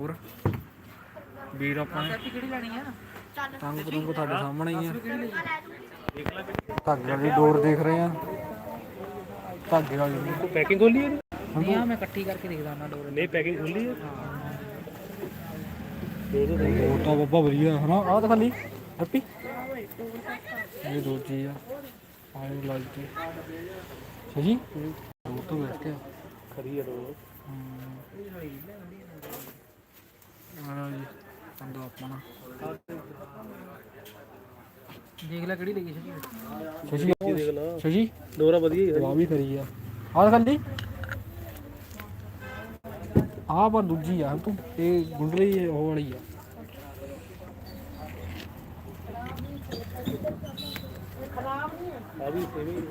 ਹੋਰ? ਵੀਰ ਆਪਾਂ ਨੇ ਕਿਹੜੀ ਲੈਣੀ ਆ? ਤੰਗ ਤੁੰਗ ਤੁਹਾਡੇ ਸਾਹਮਣੇ ਹੀ ਆ। ਧਾਗੇ ਵਾਲੀ ਡੋਰ ਦੇਖ ਰਹੇ ਆ। ਧਾਗੇ ਵਾਲੀ। ਨੂੰ। ਪੈਕਿੰਗ ਖੋਲੀ ਹੈ ਨਹੀਂ ਆ ਮੈਂ ਇਕੱਠੀ ਕਰਕੇ ਦੇਖਦਾ ਨਾ ਡੋਰ। ਨਹੀਂ ਪੈਕਿੰਗ ਖੋਲੀ ਹੈ। ਉਹ ਤਾਂ ਬੱਬਾ ਵਧੀਆ ਹਨਾ? ਆਹ ਤਾਂ ਖਾਲੀ। ਹੈਪੀ? ਇਹ ਦੋ ਚੀਜ਼ ਆ। ਆਹ ਲਾਈਟ ਤੇ ਸਹੀ? ਉਹ ਤਾਂ ਬੈਠ ਗਿਆ ਖਰੀ ਹੈ। ਦੋ ਬੰਦਾ ਆਪਣਾ ਦੇਖ ਲੈ ਕਿਹੜੀ ਲੱਗੀ ਸੀ ਸ਼ਸ਼ੀ ਦੇਖ ਲਾ ਸ਼ਸ਼ੀ ਡੋਰਾ ਵਧੀਆ ਹੀ ਹੈ ਦਵਾ ਵੀ ਕਰੀ ਆ ਆਹ ਖਾਲੀ ਆਹ ਪਰ ਦੂਜੀ ਆ ਤੂੰ ਇਹ ਗੁੰਡਲੀ ਉਹ ਵਾਲੀ ਆ ਆ ਵੀ ਸੇਵੀ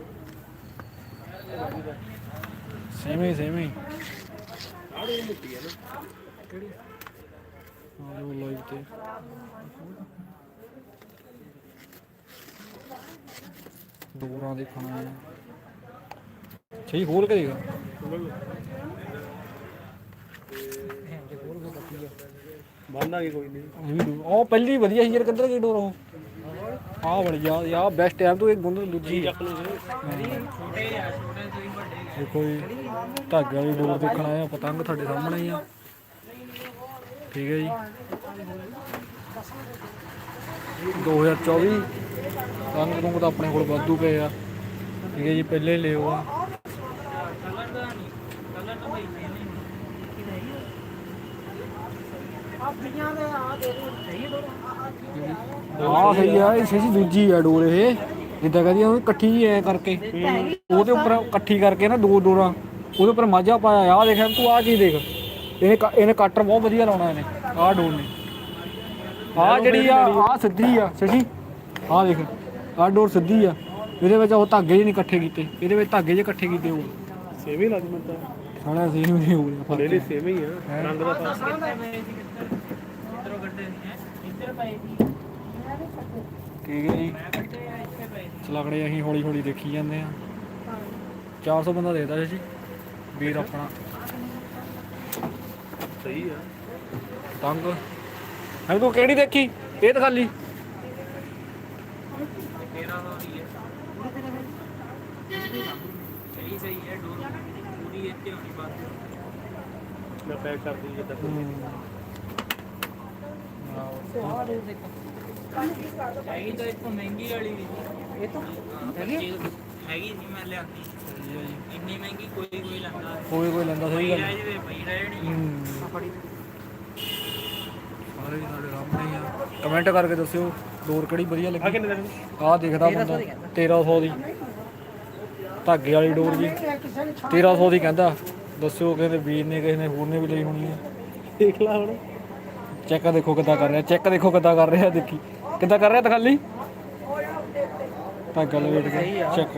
ਸੇਵੇਂ ਸੇਵੇਂ ਆ ਦੋ ਮੁੱਟੀ ਹੈ। ਨਾ ਆਹ ਲੋ ਲਾਈਵ ਤੇ ਦੂਰਾਂ ਦੇਖਣਾ ਹੈ ਸਹੀ ਖੋਲ ਕੇ ਦੇਗਾ ਬੰਨਾਂਗੇ ਕੋਈ ਨਹੀਂ। ਉਹ ਪਹਿਲੀ ਵਧੀਆ ਸੀ ਯਾਰ ਕਿੱਧਰ ਗਈ ਡੋਰ? ਉਹ ਆ ਯਾ ਬੈਸਟ ਟਾਈਮ ਤੋਂ ਇੱਕ ਗੁੰਦ ਦੂਜੀ ਚੱਕ ਲਓ ਦੇਖੋ ਜੀ ਧਾਗੇ ਵਾਲੀ ਡੋਰ ਦੇਖਣ ਆ ਪਤੰਗ ਤੁਹਾਡੇ ਸਾਹਮਣੇ ਆ। ਠੀਕ ਹੈ ਜੀ। 2024 ਰੰਗ ਰੁੰਗ ਤਾਂ ਆਪਣੇ ਕੋਲ ਵਾਧੂ ਪਏ ਆ। ਠੀਕ ਹੈ ਜੀ ਪਹਿਲੇ ਹੀ ਲਿਓ ਆ। ਆ ਸਹੀ ਆ ਇਹ ਸਹੀ ਦੂਜੀ ਆ ਡੋਰ ਇਹ। ਜਿੱਦਾਂ ਕਹਦੀ ਉਹ ਇਕੱਠੀ ਐ ਕਰਕੇ। ਉਹਦੇ ਉੱਪਰ ਇਕੱਠੀ ਕਰਕੇ ਨਾ ਦੋ ਡੋਰਾਂ। ਉਹਦੇ ਉੱਪਰ ਮਾਝਾ ਪਾਇਆ ਆ ਦੇਖ ਤੂੰ ਆ ਚੀਜ਼ ਦੇਖ। ਇਹਨੇ ਕ- ਇਹਨੇ ਕੱਟਰ ਬਹੁਤ ਵਧੀਆ ਲਾਉਣਾ ਇਹਨੇ ਆਹ ਡੋਰ ਨੇ। ਆ ਜਿਹੜੀ ਆ ਆ ਸਿੱਧੀ ਆ ਸਹੀ। ਆ ਦੇਖ ਆਹ ਡੋਰ ਸਿੱਧੀ ਆ। ਇਹਦੇ ਵਿੱਚ ਉਹ ਧਾਗੇ ਜਿਹੇ ਨਹੀਂ ਇਕੱਠੇ ਕੀਤੇ ਇਹਦੇ ਵਿੱਚ ਧਾਗੇ ਜਿਹੇ ਇਕੱਠੇ ਕੀਤੇ ਉਹ। ਸੇਵੀ ਲੱਗ ਮੈਂ ਤਾਂ। ਸਾਲਾ ਸੇਮ ਨਹੀਂ ਹੋ ਰਿਹਾ ਨਹੀਂ ਨਹੀਂ ਸੇਵੀ ਹੀ ਆ। ਰੰਗ ਦਾ ਤਾਂ ਹੈ ਠੀਕ ਹੈ ਜੀ। ਚਲਗੜੇ ਅਸੀਂ ਹੌਲੀ ਹੌਲੀ ਦੇਖੀ ਜਾਂਦੇ ਆ। 400 ਬੰਦਾ ਦੇਦਾ ਜੀ। ਵੀਰ ਆਪਣਾ। ਸਹੀ ਆ। ਤੰਗ। ਹੈ ਤੂੰ ਕਿਹੜੀ ਦੇਖੀ? ਇਹ ਤਾਂ ਖਾਲੀ। ਸਹੀ ਸਹੀ ਹੈ ਡੋਰ ਪੂਰੀ ਇੱਥੇ ਹੋਣੀ ਬਾਤ ਮੈਂ ਪੈਕ ਕਰ ਦੂੰ ਜਿੱਦਾਂ ਤਾਂ ਇੱਥੋਂ ਮਹਿੰਗੀ ਵਾਲੀ ਵੀ। ਇਹ ਤਾਂ ਹੈਗੀ ਹੈਗੀ ਸੀ ਮੈਂ ਲਿਆਂਦੀ। ਇੰਨੀ ਮਹਿੰਗੀ ਕੋਈ ਕੋਈ ਲੈਂਦਾ। ਕੋਈ ਕੋਈ ਲੈਂਦਾ ਸਹੀ ਗੱਲ ਰਹਿ ਜਵੇ ਪਈ ਰਹਿ ਜਣੀ ਹੂੰ। ਸਾਰੇ ਹੀ ਸਾਡੇ ਸਾਹਮਣੇ ਹੀ ਆ। ਕਮੈਂਟ ਕਰਕੇ ਦੱਸਿਓ ਡੋਰ ਕਿਹੜੀ ਵਧੀਆ ਆ ਲੱਗੀ ਕਿੰਨੇ ਦਾ ਆਹ ਦੇਖਦਾ ਬੰਦਾ 1300 ਦੀ ਧਾਗੇ ਵਾਲੀ ਡੋਰ ਜੀ। 1300 ਦੀ ਕਹਿੰਦਾ। ਦੱਸਿਓ ਕਹਿੰਦੇ ਵੀਰ ਨੇ ਕਿਸੇ ਨੇ ਹੋਰ ਨੇ ਵੀ ਲਈ ਹੋਣੀ ਆ। ਦੇਖ ਲਾ ਹੁਣ। ਚੈੱਕ ਦੇਖੋ ਕਿੱਦਾਂ ਕਰ ਰਿਹਾ ਚੈੱਕ ਦੇਖੋ ਕਿੱਦਾਂ ਕਰ ਰਿਹਾ ਦੇਖੀ। ਕਿੱਦਾਂ ਕਰ ਰਿਹਾ ਤਖਾਲੀ ਧਾਗਾ ਲਵੇਟ ਕੇ ਚੈੱਕ।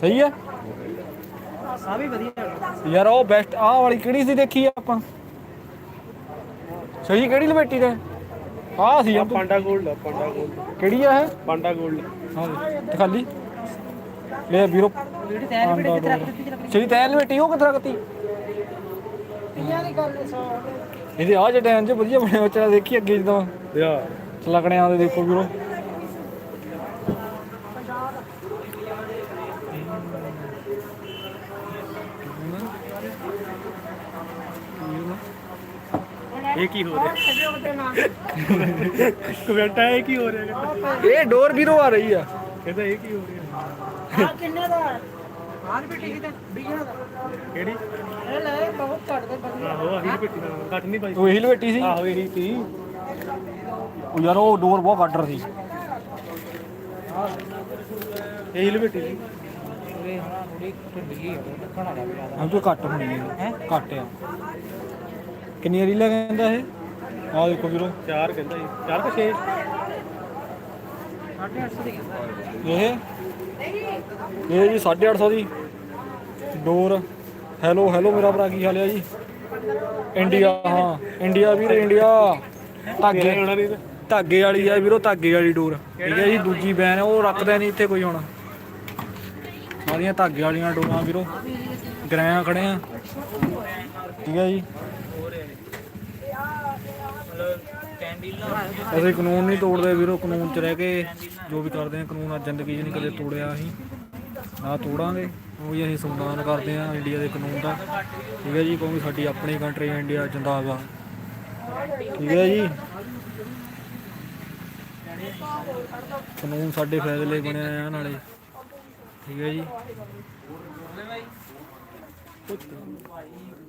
ਸਹੀ ਆ? ਆ ਵੀ ਵਧੀਆ ਯਾਰ ਉਹ ਬੈਸਟ ਆਹ ਵਾਲੀ ਕਿਹੜੀ ਸੀ ਦੇਖੀ ਆਪਾਂ? ਸਹੀ ਕਿਹੜੀ ਲਵੇਟੀ ਦਾ? ਆਹ ਸੀ ਆ ਆ ਤੂੰ। ਪਾਂਡਾ ਗੋਲਡ ਆ ਪਾਂਡਾ ਗੋਲਡ ਕਿਹੜੀ ਆ ਇਹ? ਪਾਂਡਾ ਗੋਲਡ ਹਾਂ ਦਿਖਾਲੀ। ਲੈ ਵੀਰੋ ਜਿਹੜੀ ਤੈਨ ਵੀ ਕਿਤੇ ਰੱਖ ਦਿੱਤੀ ਜਰਾ ਸਹੀ ਤੈਨ ਲਵੇਟੀ ਉਹ ਕਿੱਥੇ ਰੱਖਤੀ? ਇਹਦੇ ਆ ਜੇ ਡੈਨ ਚ ਵਧੀਆ ਬਣਿਆ ਵਿਚਾਰਾ ਦੇਖੀ ਅੱਗੇ ਜਦੋਂ। ਯਾ ਲੱਗਣਿਆਂ ਦੇ ਦੇਖੋ ਵੀਰੋ। ਇਹ ਕੀ ਹੋ ਰਿਹਾ? ਕਮੈਂਟ ਆਇਆ ਇਹ ਕੀ ਹੋ ਰਿਹਾ? ਇਹ ਡੋਰ ਵੀਰੋ ਆ ਰਹੀ ਆ। ਕਹਿੰਦਾ ਇਹ ਕੀ ਹੋ ਰਿਹਾ? ਆ ਕਿੰਨੇ ਦਾ? ਆਹ ਵੀ ਠੀਕ ਹੈ 20000 ਦਾ। ਕਿਹੜੀ? ਇਹ ਲੈ ਬਹੁਤ ਘੱਟ ਦੇ ਬੰਦੇ ਆਹੋ ਆਹੀ ਪੇਟੀ ਨਾਲ ਕੱਟ ਨਹੀਂ ਪਾਈ। ਉਹ ਇਹੀ ਲਵੇਟੀ ਸੀ। ਆਹੋ ਇਹੀ ਸੀ। ਉਹ ਯਾਰ ਉਹ ਡੋਰ ਬਹੁਤ ਗਾਡਰ ਸੀ ਇਹੀ ਲਪੇਟੀ ਸੀ। ਇਹ ਹਣਾ ਥੋੜੀ ਢਿੱਲੀ ਹੋ ਤੂੰ ਘੱਟ ਹੋਣੀ ਹੈ? ਘੱਟ ਆ। ਕਿੰਨੀ ਰੀਲਾ ਕਹਿੰਦਾ ਇਹ? ਆਹ ਦੇਖੋ ਵੀਰੋ। ਚਾਰ ਕਹਿੰਦਾ ਜੀ। ਚਾਰ ਕਿ 6 850 ਦੀ ਕਹਿੰਦਾ। ਇਹ? ਇਹ ਜੀ 850 ਦੀ। ਡੋਰ। ਹੈਲੋ ਹੈਲੋ ਮੇਰਾ ਭਰਾ ਕੀ ਹਾਲ ਹੈ ਜੀ? ਇੰਡੀਆ ਹਾਂ। ਇੰਡੀਆ ਵੀਰ ਇੰਡੀਆ। ਧਾਗੇ ਹੋਣਾ ਨਹੀਂ ਧਾਗੇ ਵਾਲੀ ਆ ਵੀਰੋ ਧਾਗੇ ਵਾਲੀ ਡੋਰ। ਠੀਕ ਹੈ ਜੀ ਦੂਜੀ ਬੈਨ ਹੈ ਉਹ ਰੱਖਦਾ ਨਹੀਂ ਇੱਥੇ ਕੋਈ ਹੁਣ। ਸਾਰੀਆਂ ਧਾਗੇ ਵਾਲੀਆਂ ਡੋਰਾਂ ਵੀਰੋ। ਗਰਾਇਆ ਖੜੇ ਆ। ਠੀਕ ਹੈ ਜੀ। ਅਸੀਂ ਕਾਨੂੰਨ ਨਹੀਂ ਤੋੜਦੇ ਵੀਰੋ, ਕਾਨੂੰਨ 'ਚ ਰਹਿ ਕੇ ਜੋ ਵੀ ਕਰਦੇ ਆ, ਕਾਨੂੰਨ ਅੱਜ ਜ਼ਿੰਦਗੀ 'ਚ ਨਹੀਂ ਕਦੇ ਤੋੜਿਆ ਅਸੀਂ। ਨਾ ਤੋੜਾਂਗੇ, ਉਹ ਵੀ ਅਸੀਂ ਸਨਮਾਨ ਕਰਦੇ ਆ ਇੰਡੀਆ ਦੇ ਕਾਨੂੰਨ ਦਾ। ਠੀਕ ਹੈ ਜੀ, ਕਿਉਂਕਿ ਸਾਡੀ ਆਪਣੀ ਕੰਟਰੀ ਹੈ, ਇੰਡੀਆ ਜਿੰਦਾਬਾਦ। ਠੀਕ ਹੈ ਜੀ। ਕਾਨੂੰਨ ਸਾਡੇ ਫੈਸਲੇ ਬਣਿਆ ਆ ਨਾਲੇ। ਠੀਕ ਹੈ ਜੀ।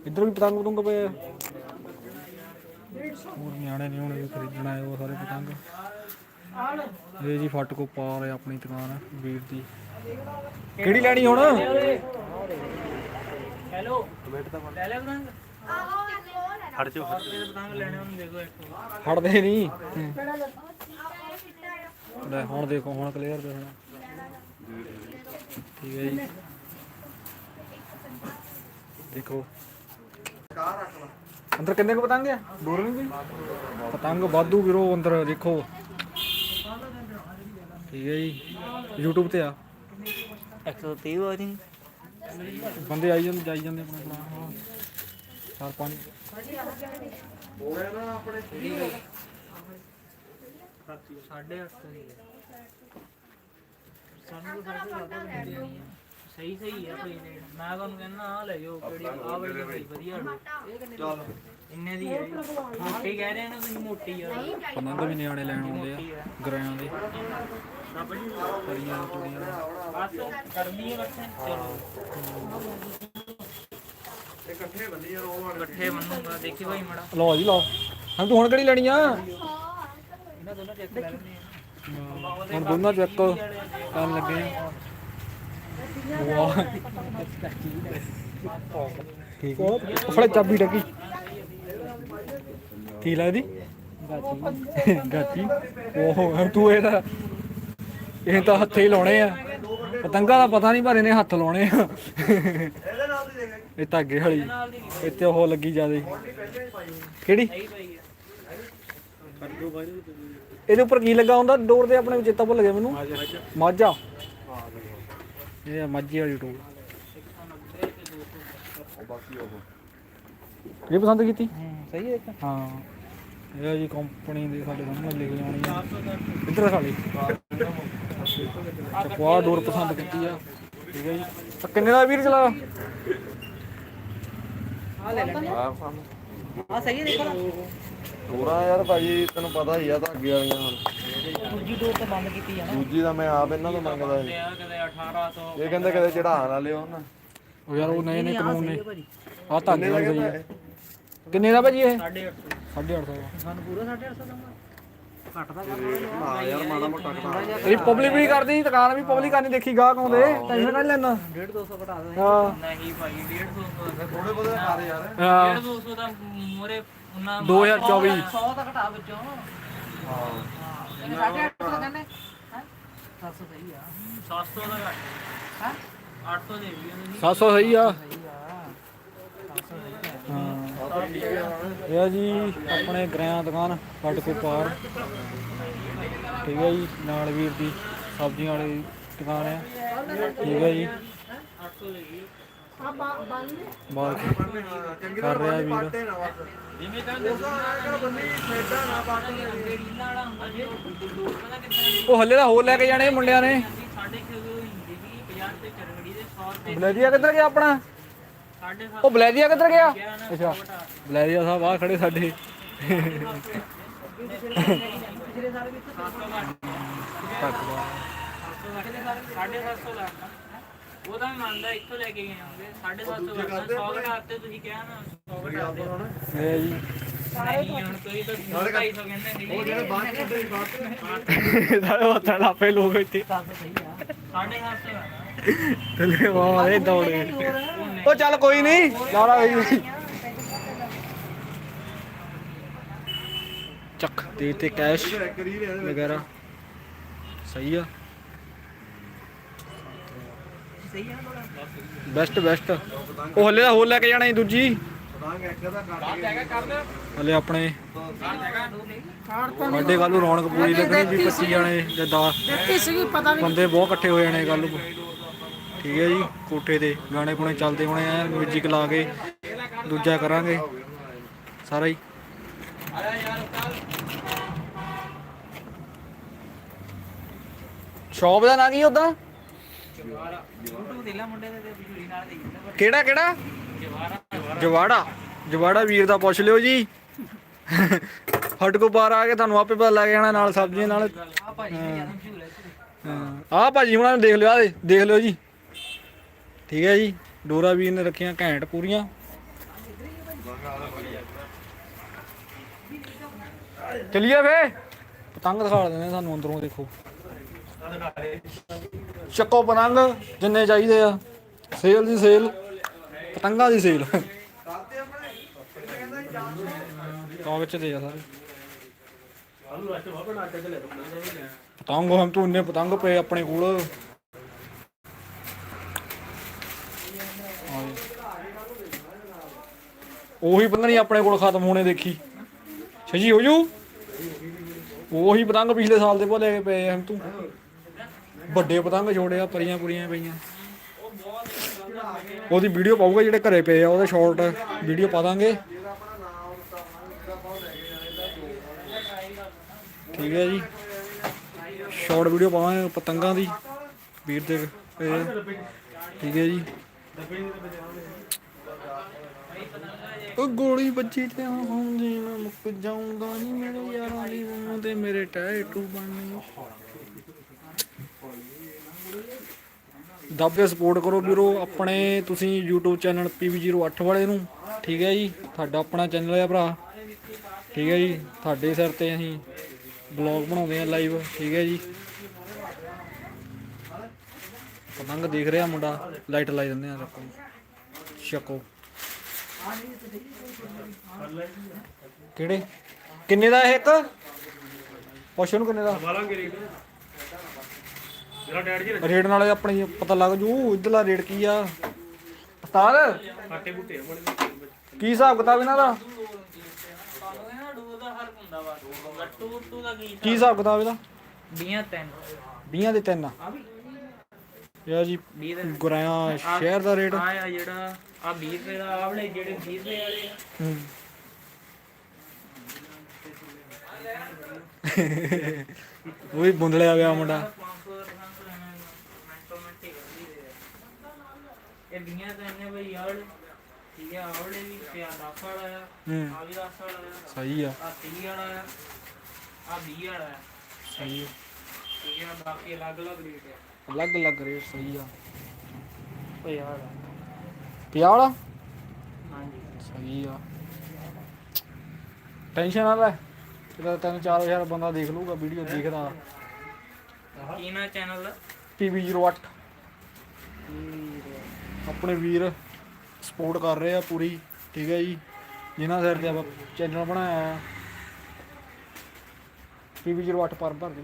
ਇੱਧਰ ਵੀ ਪਤੰਗ ਪਤੰਗ ਪਏ ਹੋਰ ਨਿਆਣੇ ਨਹੀਂ ਹੋਣੇ ਖਰੀਦਣਾ ਹੈ ਉਹ ਸਾਰੇ ਪਤੰਗ। ਇਹ ਜੀ ਫਟਕੋ ਪਾ ਰਿਹਾ ਆਪਣੀ ਦੁਕਾਨ ਵੀਰ ਦੀ ਕਿਹੜੀ ਲੈਣੀ ਹੁਣ? ਹੈਲੋ। ਲੈ ਲੈ ਬਤਾਂਗ ਹਟ ਜਾਓ ਬਤਾਂਗ ਲੈਣੇ ਦੇਖੋ ਇੱਕ। ਹਟਦੇ ਨਹੀਂ। ਲੈ ਹੁਣ ਦੇਖੋ ਹੁਣ ਕਲੀਅਰ ਦੇਖਣਾ ਠੀਕ ਹੈ ਜੀ। ਦੇਖੋ। ਅੰਦਰ ਕਿੰਨੇ ਕੁ ਪਤੰਗ ਆ? ਦੂਰ ਨਹੀਂ ਕੋਈ? ਪਤੰਗ ਵਾਧੂ ਵੀਰੋ ਅੰਦਰ ਦੇਖੋ। ਠੀਕ ਹੈ ਜੀ। YouTube ਤੇ ਆ। 130 ਵਾਰਿੰਗ ਬੰਦੇ ਆਈ ਜਾਂਦੇ ਜਾਈ ਜਾਂਦੇ ਆਪਣੇ ਆਪਣਾ ਚਾਰ ਪੰਜ। ਸਾਢੇ 800 ਦੀ ਸਾਨੂੰ ਤਾਂ ਸਾਡੇ ਮਿਲਦੀ ਨਹੀਂ ਆ। ਸਹੀ ਸਹੀ ਆ ਕੋਈ ਰੇਟ ਮੈਂ ਤੁਹਾਨੂੰ ਕਹਿੰਦਾ ਆ ਲੈ ਜਾਓ ਕਿਹੜੀ ਆ ਵਾਲੀ ਬੜੀ ਵਧੀਆ ਚਲ ਇੰਨੇ ਦੀ ਹੈ ਜੀ। ਮੋਟੀ ਕਹਿ ਰਹੇ ਨੇ ਤੁਸੀਂ ਮੋਟੀ ਆ। ਪਤੰਗ ਵੀ ਨਿਆਣੇ ਲੈਣ ਆਉਂਦੇ ਆ ਗਰਿਆਂ ਦੇ। ਕਰੀਆਂ ਕੁੜੀਆਂ ਬਸ ਕਰਨੀ ਹੈ ਬੱਚੇ ਚਲੋ। ਇਕੱਠੇ ਬੰਨੂਗਾ ਦੇਖੀ ਭਾਈ ਮੜਾ। ਲਓ ਜੀ ਲਓ। ਹਾਂ ਤੂੰ ਹੁਣ ਕਿਹੜੀ ਲੈਣੀ ਆ? ਇਹਨਾਂ ਦੋਨਾਂ ਚੈੱਕ ਲੈ ਲੈਣੇ ਆ। ਹੁਣ ਦੋਨਾਂ ਚੈੱਕ ਕਰਨ ਲੱਗੇ ਆ। ਠੀਕ ਫੜੇ ਚਾਬੀ ਡੱਕੀ ਕੀ ਲੱਗਦੀ? ਗਾਚੀ ਉਹ ਤੂੰ ਇਹਦਾ ਇਹ ਤਾਂ ਹੱਥੇ ਹੀ ਲਾਉਣੇ ਆ। ਪਤੰਗਾ ਦਾ ਪਤਾ ਨਹੀਂ ਪਰ ਇਹਨੇ ਹੱਥ ਲਾਉਣੇ ਆ। ਇਹ ਧਾਗੇ ਵਾਲੀ। ਇੱਥੇ ਉਹ ਲੱਗੀ ਜਾਦੇ। ਕਿਹੜੀ? ਇਹਦੇ ਉੱਪਰ ਕੀ ਲੱਗਾ ਹੁੰਦਾ? ਡੋਰ ਦੇ ਆਪਣੇ ਚੇਤਾ ਭੁੱਲ ਗਿਆ ਮੈਨੂੰ। ਮਾਝਾ। ਇਹ ਆ ਮਾਝੀ ਵਾਲੀ ਡੋਰ ਇਹ ਪਸੰਦ ਕੀਤੀ ਸਹੀ ਹੈ ਹਾਂ ਇਹ ਆ ਜੀ ਕੰਪਨੀ ਦੇ ਸਾਡੇ ਸਾਹਮਣੇ ਲਿਖ ਜਾਣੀ ਆ ਇੱਧਰ ਦਿਖਾ ਲਈ ਚਪਵਾ ਡੋਰ ਪਸੰਦ ਕੀਤੀ ਆ ਠੀਕ ਹੈ ਜੀ ਤਾਂ ਕਿੰਨੇ ਦਾ ਵੀਰ ਚਲਾ ਆ ਸਹੀ ਹੈ ਦੇਖੋ ਨਾ ਤੋਰਾ ਯਾਰ ਭਾਜੀ ਤੈਨੂੰ ਪਤਾ ਹੀ ਆ ਧਾਗੇ ਵਾਲੀਆਂ ਹੁਣ। ਦੂਜੀ ਡੋਰ ਤਾਂ ਬੰਦ ਕੀਤੀ ਆ ਨਾ। ਦੂਜੀ ਦਾ ਮੈਂ ਆਪ ਇਹਨਾਂ ਤੋਂ ਮੰਗਦਾ ਸੀ। ਤੇ ਕਦੇ 1800 ਇਹ ਕਹਿੰਦੇ ਕਦੇ ਚੜਾ ਨਾ ਲਿਓ ਨਾ। ਉਹ ਯਾਰ ਉਹ ਨਏ ਨਏ ਕਾਨੂੰਨ ਨੇ। ਆ ਧਾਗੇ ਵਾਲੀ ਹੈ ਕਿੰਨੇ ਦਾ ਭਾਜੀ ਇਹ? 850 850 ਦਾ। ਸਾਨੂੰ ਪੂਰਾ 850 ਦਊਗਾ ਘੱਟ ਦਾ ਕਰ ਹਾਂ ਯਾਰ ਮਾੜਾ ਮੋਟਾ ਘਟਾ ਇਹ ਪਬਲਿਕ ਵੀ ਕਰਦੀ ਦੁਕਾਨ ਵੀ ਪਬਲਿਕ ਕਰਨੀ ਦੇਖੀ ਗਾਹਕ ਆਉਂਦੇ ਟੈਨਸ਼ਨ ਕੱਢ ਲੈਣਾ 150 200 ਘਟਾ ਦੇ ਹਾਂ। ਨਹੀਂ ਭਾਈ 150 ਦਾ। ਥੋੜੇ ਬਹੁਤੇ ਮਾਰੇ ਯਾਰ। ਹਾਂ। 150 ਦਾ ਮੋਰੇ 2024 100 ਦਾ ਘਟਾ ਵਿੱਚੋਂ। ਹਾਂ। ਇਹ 850 ਦਾ ਕਹਿੰਦੇ ਹੈ? 700 ਸਹੀ ਆ। 700 ਦਾ ਘੱਟ। ਹੈ? 800 ਦੇ ਵੀ ਉਹਨੇ 700 ਸਹੀ ਆ। ਸਹੀ ਆ। 700 ਸਹੀ ਆ। ਹਾਂ। ਇਹ ਆ ਜੀ ਆਪਣੇ ਗ੍ਰਾਂ ਦੁਕਾਨ ਫੱਟ ਕੋ ਪਾਰ। ਠੀਕ ਹੈ ਜੀ ਨਾਲ ਵੀਰ ਦੀ ਸਬਜ਼ੀਆਂ ਵਾਲੀ ਦੁਕਾਨ ਹੈ ਠੀਕ ਹੈ ਜੀ। 800 ਦੇ ਵੀ ਬਾਹਰ ਕਰ ਰਿਹਾ ਵੀਰ। ਜਿਵੇਂ ਕਹਿੰਦੇ ਉਹ ਹੱਲੇ ਦਾ ਹੋਰ ਲੈ ਕੇ ਜਾਣੇ ਮੁੰਡਿਆਂ ਨੇ। ਸਾਡੇ ਕਿਲੋ ਹੁੰਦੀ ਸੀ 50 ਤੇ ਚਰਗੜੀ ਦੇ 100 ਤੇ ਬਲੈਦੀਆ ਕਿੱਧਰ ਗਿਆ ਆਪਣਾ? ਉਹ ਬਲੈਰੀਆ ਕਿੱਧਰ ਗਿਆ? ਅੱਛਾ, ਬਲੈਦੀਆ ਸਾਹਿਬ ਆ ਖੜੇ ਸਾਡੇ। ਪਿਛਲੇ 700 ਲੱਖ ਉਹਦਾ ਮੈਂ ਮੰਨਦਾ ਇੱਥੋਂ ਲੈ ਕੇ ਗਏ ਹੋਗੇ 750 ਲੱਖ 100 ਘਟਾਤੇ ਤੁਸੀਂ ਕਿਹਾ ਨਾ 100 ਘਟਾਤੇ ਇਹ ਜੀ। ਨਹੀਂ ਹੁਣ ਤੁਸੀਂ ਤਾਂ 250 ਕਹਿੰਦੇ ਨਹੀਂ ਉਹ ਜਿਹੜੇ ਬਾਅਦ ਸਾਰੇ ਹੱਥਾਂ ਲਾਪੇ ਲੋਕ ਇੱਥੇ। ਸਹੀ ਆ 750 ਆ ਥੱਲੇ ਵਾਹ ਇਹ ਦੌੜੇ। ਉਹ ਚੱਲ ਕੋਈ ਨਹੀਂ ਲਾਰਾ ਹੋਈ ਚੱਕ ਦੇ ਤੇ ਕੈਸ਼ ਵਗੈਰਾ। ਸਹੀ ਆ। ਬੈਸਟ ਬੈਸਟ ਉਹ ਹੱਲੇ ਦਾ ਹੋਰ ਲੈ ਕੇ ਜਾਣਾ ਸੀ ਦੂਜੀ। ਹਲੇ ਆਪਣੇ। ਸਾਡੇ ਕੱਲ ਨੂੰ ਰੌਣਕ ਪੂਰੀ ਲੱਗਣੀ ਵੀ 25 ਜਾਣੇ ਜਾਂ 10 ਬੰਦੇ ਬਹੁਤ ਇਕੱਠੇ ਹੋ ਜਾਣੇ ਨੂੰ। ਠੀਕ ਹੈ ਜੀ ਕੋਠੇ ਤੇ ਗਾਣੇ ਗੁਣੇ ਚੱਲਦੇ ਹੋਣੇ ਆ ਮਿਊਜ਼ਿਕ ਲਾ ਕੇ ਦੂਜਾ ਕਰਾਂਗੇ। ਸਾਰਾ ਹੀ। ਸ਼ੌਪ ਦਾ ਨਾਂ ਕੀ ਉਹਦਾ YouTube ਦੇ ਲਾ ਮੁੰਡੇ ਦੇ ਤੇ ਬਿਜਲੀ ਨਾਲ ਦੇ ਦਿੰਦਾ ਕਿਹੜਾ ਕਿਹੜਾ? ਜਵਾੜਾ। ਜਵਾੜਾ ਵੀਰ ਦਾ ਪੁੱਛ ਲਿਓ ਜੀ। ਹੱਟ ਕੋ ਬਾਹਰ ਆ ਕੇ ਤੁਹਾਨੂੰ ਆਪੇ ਪਤਾ ਲੱਗ ਜਾਣਾ ਨਾਲ ਸਬਜ਼ੀਆਂ ਨਾਲ ਆ ਭਾਜੀ ਨੇ ਜ਼ਿਆਦਾ ਮਸ਼ਹੂਰ ਹੈ ਇੱਥੇ। ਆਹ ਭਾਜੀ ਹੁਣਾਂ ਨੂੰ ਦੇਖ ਲਿਓ ਆ ਦੇਖ ਲਿਓ ਜੀ। ਠੀਕ ਹੈ ਜੀ। ਡੋਰਾ ਵੀਰ ਨੇ ਰੱਖੀਆਂ ਘੈਂਟ ਪੂਰੀਆਂ। ਚਲਿਏ ਵੇ ਪਤੰਗ ਦਿਖਾ ਦਿੰਦੇ ਸਾਨੂੰ ਅੰਦਰੋਂ ਦੇਖੋ। ਚੱਕੋ ਪਤੰਗ ਜਿੰਨੇ ਚਾਹੀਦੇ ਆ। ਸੇਲ ਦੀ ਸੇਲ ਪਤੰਗਾਂ ਦੀ ਸੇਲ। ਕਾਗਜ਼ ਚ ਦੇ ਆ ਸਾਰੇ। ਪਤੰਗ ਹਮ ਤੋਂ ਇੰਨੇ ਪਤੰਗ ਪਏ ਆਪਣੇ ਕੋਲ। ਉਹੀ ਪਤੰਗ ਨਹੀਂ ਆਪਣੇ ਕੋਲ ਖਤਮ ਹੋਣੇ ਦੇਖੀ। ਛਜੀ ਹੋ ਜੂ? ਉਹੀ ਪਤੰਗ ਪਿਛਲੇ ਸਾਲ ਦੇ ਭੁੱਲੇ ਪਏ ਹਮ ਤੂੰ। ਵੱਡੇ ਪਤੰਗ ਜੋੜਿਆ ਪਰੀਆਂ ਪੁਰੀਆਂ ਪਈਆਂ। ਉਹਦੀ ਵੀਡੀਓ ਪਾਊਗਾ ਜਿਹੜੇ ਘਰੇ ਪਏ ਆ, ਉਹਦਾ ਸ਼ਾਰਟ ਵੀਡੀਓ ਪਾ ਦਾਂਗੇ। ਠੀਕ ਹੈ ਜੀ। ਸ਼ਾਰਟ ਵੀਡੀਓ ਪਾਵਾਂਗੇ, ਪਤੰਗਾਂ ਦੀ। ਵੀਰ ਦੇ ਠੀਕ ਹੈ ਜੀ। ਉਹ ਗੋਲੀ ਵੱਜੀ ਤੇ ਹੁੰਦੀ ਨਾ ਮੁੱਕ ਜਾਊਂਗਾ ਨਹੀਂ ਮੇਰੇ ਯਾਰਾਂ ਦੀ ਤੇ ਮੇਰੇ ਟੈਟੂ ਬਣਨੇ। ਦੱਬ ਕੇ ਸਪੋਰਟ ਕਰੋ ਵੀਰੋ, ਆਪਣੇ ਤੁਸੀਂ YouTube ਚੈਨਲ PV08 ਵਾਲੇ ਨੂੰ, ਠੀਕ ਹੈ ਜੀ? ਤੁਹਾਡਾ ਆਪਣਾ ਚੈਨਲ ਹੈ ਭਰਾ, ਠੀਕ ਹੈ ਜੀ? ਤੁਹਾਡੇ ਸਿਰ ਤੇ ਅਸੀਂ ਬਲੌਗ ਬਣਾਉਂਦੇ ਆ ਲਾਈਵ ਠੀਕ ਹੈ ਜੀ? ਪਤੰਗ ਦੇਖ ਰਿਹਾ ਮੁੰਡਾ ਲਾਈਟ ਲਾਈ ਦਿੰਦੇ ਆ ਰੱਖੋ ਛਕੋ। ਕਿਹੜੇ? ਕਿੰਨੇ ਦਾ ਇਹ ਇੱਕ? ਪੁੱਛ ਉਹਨੂੰ ਕਿੰਨੇ ਦਾ? ਵਾਲਾਂਗੇ ਰੇਟ ਜਿਹੜਾ ਡੈਡ ਜੀ ਰੇਟ ਨਾਲੇ ਆਪਣੀ ਪਤਾ ਲੱਗ ਜੂ ਇਧਰਲਾ ਰੇਟ ਕੀ ਆ? ਉਸਤਾਦ? ਆਟੇ ਬੁੱਟੇ ਆ ਕੀ ਹਿਸਾਬ ਕਿਤਾਬ ਇਹਨਾਂ ਦਾ? ਕੀ ਕੀ ਹਿਸਾਬ ਕਿਤਾਬ ਇਹਦਾ? ਬੀਆਂ ਤਿੰਨ। 20 ਦੇ ਤਿੰਨ ਆ। ਆ ਵੀ? ਯਾ ਜੀ 20 ਗੁਰਾਇਆ ਸ਼ਹਿਰ ਦਾ ਰੇਟ। ਆ ਆ ਜਿਹੜਾ ਆ 20 ਰੁਪਏ ਦਾ ਆਹ ਵਾਲੇ ਜਿਹੜੇ 20 ਰੁਪਏ ਵਾਲੇ ਆ। ਹੂੰ। ਉਹ ਵੀ ਬੁੰਦਲਿਆ ਗਿਆ ਮੁੰਡਾ 500 ਦਾ 500 ਲੈਣਾ ਮਿੰਟੋ ਮਿੰਟ ਹੀ ਕਰਦੀ ਦੇ ਆ। ਇਹ ਬੀਆਂ ਤਾਂ ਇਹਨੇ ਬਈ ਯਾਰ ਠੀਕ ਆ ਆਵਲੇ ਵੀ ਤੇ ਆ 10 ਵਾਲਾ ਆ ਹੂੰ। ਆ ਵੀ 10 ਵਾਲਾ ਆ ਸਹੀ ਆ। ਆ 30 ਵਾਲਾ ਆ ਆ 20 ਵਾਲਾ ਆ। ਸਹੀ ਆ। ਠੀਕ ਆ ਬਾਕੀ ਅਲੱਗ-ਅਲੱਗ ਰੇਟ ਆ। ਅਲੱਗ ਅਲੱਗ ਰੇਟ ਸਹੀ ਆ। ਓਏ ਯਾਰ ਪਿਆ ਵਾਲਾ? ਹਾਂਜੀ। ਸਹੀ ਆ। ਟੈਨਸ਼ਨ ਨਾ ਲੈ। ਇਹਦਾ ਤਿੰਨ ਚਾਰ ਹਜ਼ਾਰ ਬੰਦਾ ਦੇਖ ਲੂਗਾ ਵੀਡੀਓ ਦੇਖਦਾ। ਕੀ ਨਾ ਚੈਨਲ? ਦਾ PB08 ਆਪਣੇ ਵੀਰ ਸਪੋਰਟ ਕਰ ਰਹੇ ਆ ਪੂਰੀ ਠੀਕ ਹੈ ਜੀ। ਜਿਨ੍ਹਾਂ ਸਿਰ ਤੇ ਆਪਾਂ ਚੈਨਲ ਬਣਾਇਆ ਆ। PB08 ਪਰ ਭਰ ਦੇ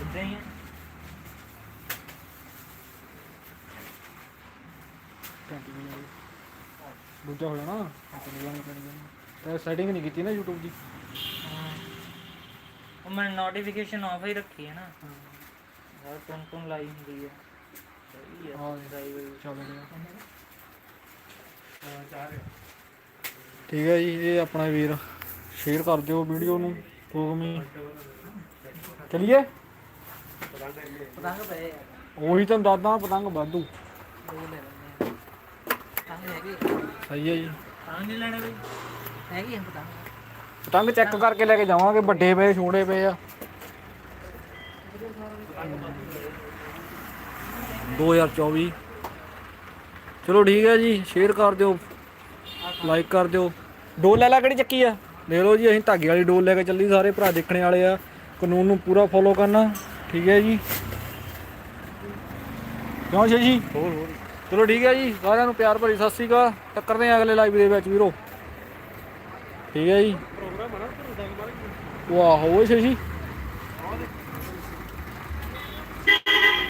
ਇਦਾਂ ਹੀ ਆਈ। ਦੂਜਾ ਹੋ ਜਾਣਾ ਤੇ ਸੈਟਿੰਗ ਨਹੀਂ ਕੀਤੀ ਨਾ YouTube ਦੀ। ਉਹ ਮੈਂ ਨੋਟੀਫਿਕੇਸ਼ਨ ਆਫ ਹੀ ਰੱਖੀ ਹੈ ਨਾ। ਯਾਰ ਟੁਨ ਟੁਨ ਲਾਈ ਹੁੰਦੀ ਹੈ। ਸਹੀ ਹੈ ਹਾਂ ਡਰਾਈਵਰ ਚੱਲ ਗਿਆ ਠੀਕ ਹੈ ਜੀ ਇਹ ਆਪਣਾ ਵੀਰ ਸ਼ੇਅਰ ਕਰ ਦਿਓ ਵੀਡੀਓ ਨੂੰ ਹੁਕਮੀ ਚਲਿਏ? ਪਤੰਗ ਪਏ ਉਹੀ ਤਾਂ ਦੱਸਦਾ ਪਤੰਗ ਵਾਧੂ। ਸਹੀ ਹੈ ਜੀ। ਪਤੰਗ ਨਹੀਂ ਲੈਣੇ ਬਈ। ਹੈਗੇ ਆ ਪਤੰਗ। ਪਤੰਗ ਚੈੱਕ ਕਰਕੇ ਲੈ ਕੇ ਜਾਵਾਂਗੇ ਵੱਡੇ ਪਏ ਛੋਟੇ ਪਏ ਆ। 2024 ਚਲੋ ਠੀਕ ਹੈ ਜੀ ਸ਼ੇਅਰ ਕਰ ਦਿਓ ਲਾਈਕ ਕਰ ਦਿਓ। ਡੋਲ ਲੈ ਲੈ ਕਿਹੜੀ ਚੱਕੀ ਆ? ਦੇਖ ਲਓ ਜੀ ਅਸੀਂ ਧਾਗੇ ਵਾਲੀ ਡੋਲ ਲੈ ਕੇ ਚੱਲੀ ਸਾਰੇ ਭਰਾ ਦੇਖਣੇ ਵਾਲੇ ਆ। ਕਾਨੂੰਨ ਨੂੰ ਪੂਰਾ ਫੋਲੋ ਕਰਨਾ ਠੀਕ ਹੈ ਜੀ। ਕਿਉਂ ਜੀ ਜੀ। ਹੋਰ ਹੋਰ। ਚਲੋ ਠੀਕ ਹੈ ਜੀ ਸਾਰਿਆਂ ਨੂੰ ਪਿਆਰ ਭਰੀ ਸਤਿ ਸ੍ਰੀ ਅਕਾਲ। ਟੱਕਰਦੇ ਆ ਅਗਲੇ ਲਾਈਵ ਦੇ ਵਿੱਚ ਵੀਰੋ। ਠੀਕ ਹੈ ਜੀ। ਪ੍ਰੋਗਰਾਮ ਆ ਨਾ ਵਾਹ ਹੋਏ ਜੀ